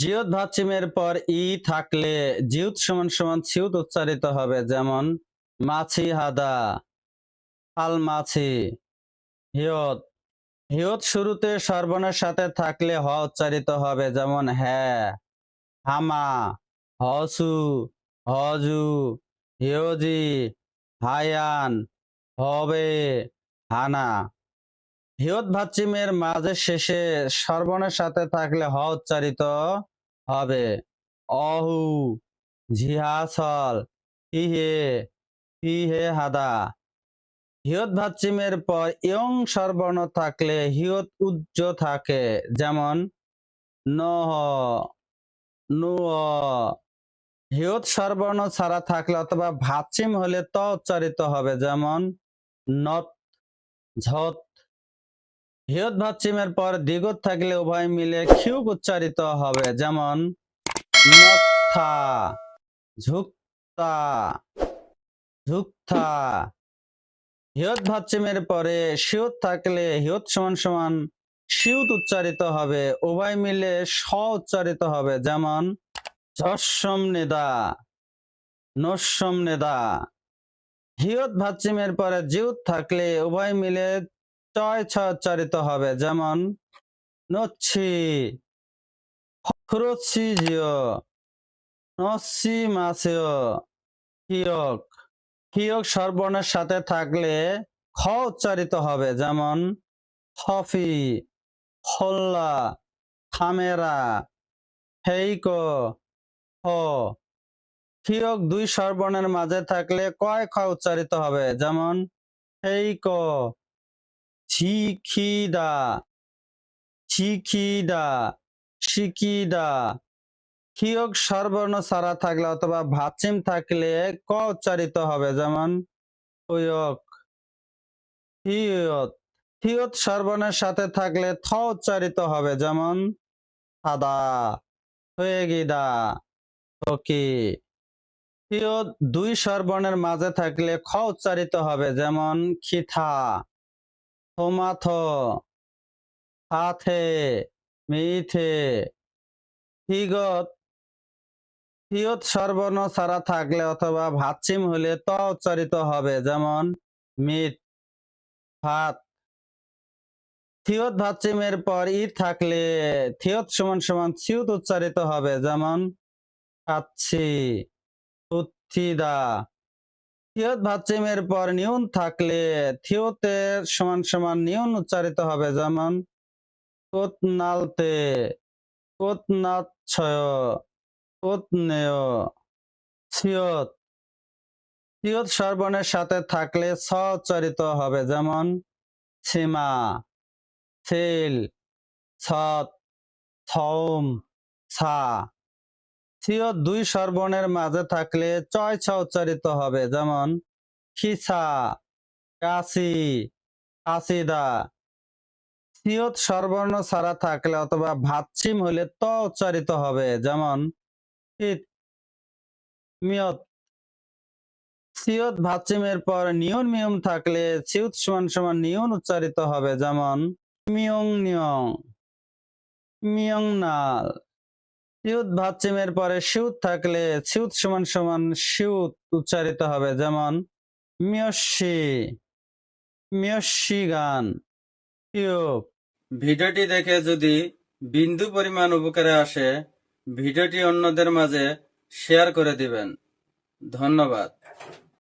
জিয়ত ভাচ্ছিমের পর ই থাকলে জিউত সমান সমান ছিউত উচ্চারিত হবে, যেমন, মাছি হাদা আল মাছি হিয়ত হিয়ত শুরুতে সর্বনের সাথে থাকলে হ উচ্চারিত হবে, যেমন হ্যাঁ হামা, হসু, হজু, হিয়জি, হায়ান, হবে, হানা। হিয়ত ভাচ্ছিমের মাঝে শেষে সর্বনের সাথে থাকলে হ উচ্চারিত হবে। অহু, ঝিহাসল, হিহে হিহে হাদা। হিয়ত ভাচ্ছিমের পর ইয়ং সর্বর্ণ থাকলে হিয়ত উজ্জ থাকে। যেমন, নহ নুয় হিয়ত সর্বর্ণ ছাড়া থাকলে অথবা ভাচ্ছিম হলে ত উচ্চারিত হবে। যেমন, নত, ঝত হিয়ত ভাচ্ছিমের পর দ্বিগত থাকলে উভয় মিলে খিউক উচ্চারিত হবে, যেমন নথা হিয়ত ভাচ্ছিমের পরে শিয়ত থাকলে হিয়ত সমান সমান শিউত উচ্চারিত হবে, উভয় মিলে স উচ্চারিত হবে, যেমন ঝস্যম নেদা নস্যম নেদা। হিয়ত ভাচ্ছিমের পরে জিউত থাকলে উভয় মিলে চয় ছ উচ্চারিত হবে। যেমন, নচ্ছি খরচ্ছি জিও, নচ্ছি মাসেও, কিয়ক কিয়ক সর্বর্ণের সাথে থাকলে খ উচ্চারিত হবে। যেমন হফি হল্লা খামেরা হেইক, হ। কিয়ক দুই সর্বর্ণের মাঝে থাকলে কয় খ উচ্চারিত হবে? যেমন, হেইক ছিখিদা ছিখিদা শিকিদা কিয়ক সর্বর্ণ ছাড়া থাকলে অথবা ভাচিম থাকলে ক উচ্চারিত হবে যেমন? সর্বর্ণের সাথে থাকলে থ উচ্চারিত হবে যেমন? সাদা হয়ে গিদা ওকে দুই সর্বর্ণের মাঝে থাকলে খ উচ্চারিত হবে যেমন? খিথা। থোমাথ হাথে মিথে হিগত হিয়ত সর্বর্ণ ছাড়া থাকলে অথবা ভাচ্ছিম হলে ত উচ্চারিত হবে, যেমন মিত ভাত। থিয়ত ভাচ্ছিমের পর ই থাকলে থিয়ত সমান সমান ছিউত উচ্চারিত হবে, যেমন খাচ্ছি উত্থিদা। থিয়ত ভাচ্ছিমের পর নিউন থাকলে থিয়তের সমান সমান নিউন উচ্চারিত হবে, যেমন কোতনালতে কোতনাচ্ছয়, কোতনেয় সিয়ত সর্বনের সাথে থাকলে ছ উচ্চারিত হবে, যেমন সীমা, ছিল, সৎ ছম ছা দুই সর্বনের মাঝে থাকলে চয় ছ উচ্চারিত হবে। যেমন, খিসা, কাশি কাশিদা সিয়ত সর্বর্ণ ছাড়া থাকলে অথবা ভাচ্ছিম হলে ত উচ্চারিত হবে। যেমন মিয়ত। সিয়ত ভাচ্ছিমের পর নিয়ন মিয়ম থাকলে সিউত সমান সমান নিয়ন উচ্চারিত হবে। যেমন, মিয়ং, নিয়ং, মিয়ং, নাল। সিউত ভাতচিমের পরে সিউত থাকলে সিউত সমান সমান সিউত উচ্চারিত হবে, যেমন মিয়সি মিয়সি গান। ইয়োগ ভিডিওটি দেখে যদি বিন্দু পরিমাণ উপকারে আসে, ভিডিওটি অন্যদের মাঝে শেয়ার করে দিবেন। ধন্যবাদ।